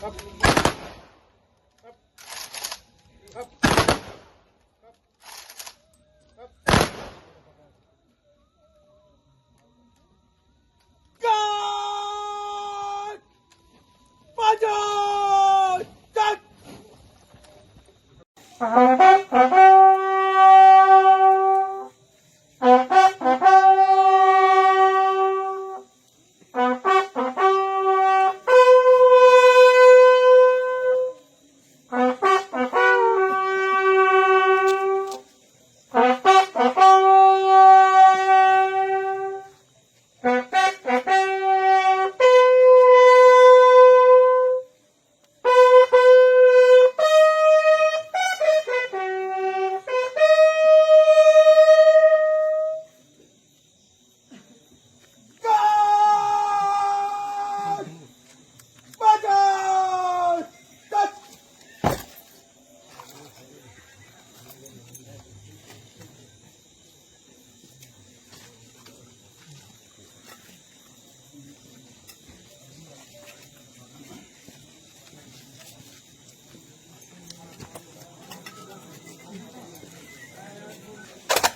빠져! 짠!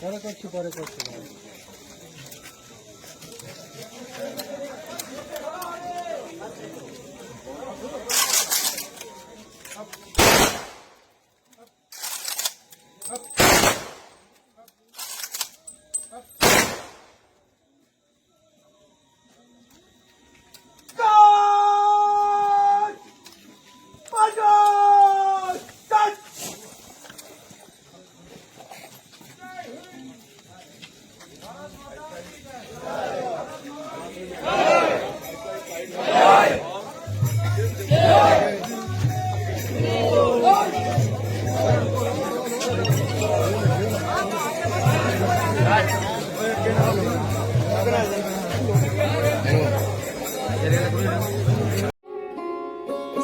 পরে করছি পরে করছি।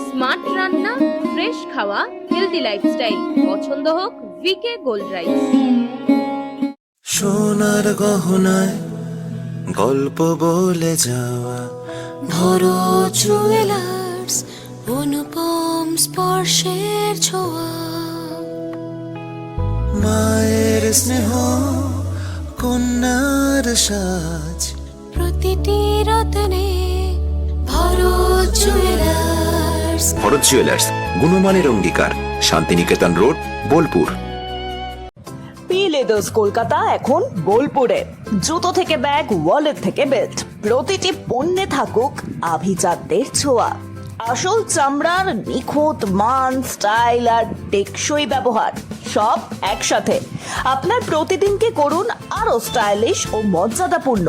স্মার্ট রান্না ফ্রেশ খাওয়া হেলদি লাইফস্টাইল পছন্দ হোক ভিকে গোল্ড রাইস সোনার গহনায় গল্প বলে যাওয়া। ভরো জুয়েলার্স অনুপম স্পর্শের ছোঁয়া। মায়ের স্নেহ কন্যার সাজ। প্রতিটি রতনে ভরো জুয়েলার্স ভরত জুয়েলার্স গুণমানের অঙ্গীকার Santiniketan road Bolpur P leathers Kolkata এখন বোলপুরে জুতো থেকে ব্যাগ ওয়ালেট থেকে বেল্ট প্রতিটি পণ্যে থাকুক আভিজাতদের ছোঁয়া। আসল চামড়ার নিখুঁত মান স্টাইল আর টেকসই ব্যবহার সব একসাথে। আপনার প্রতিদিনকে করুন আরও স্টাইলিশ ও মর্যাদাপূর্ণ।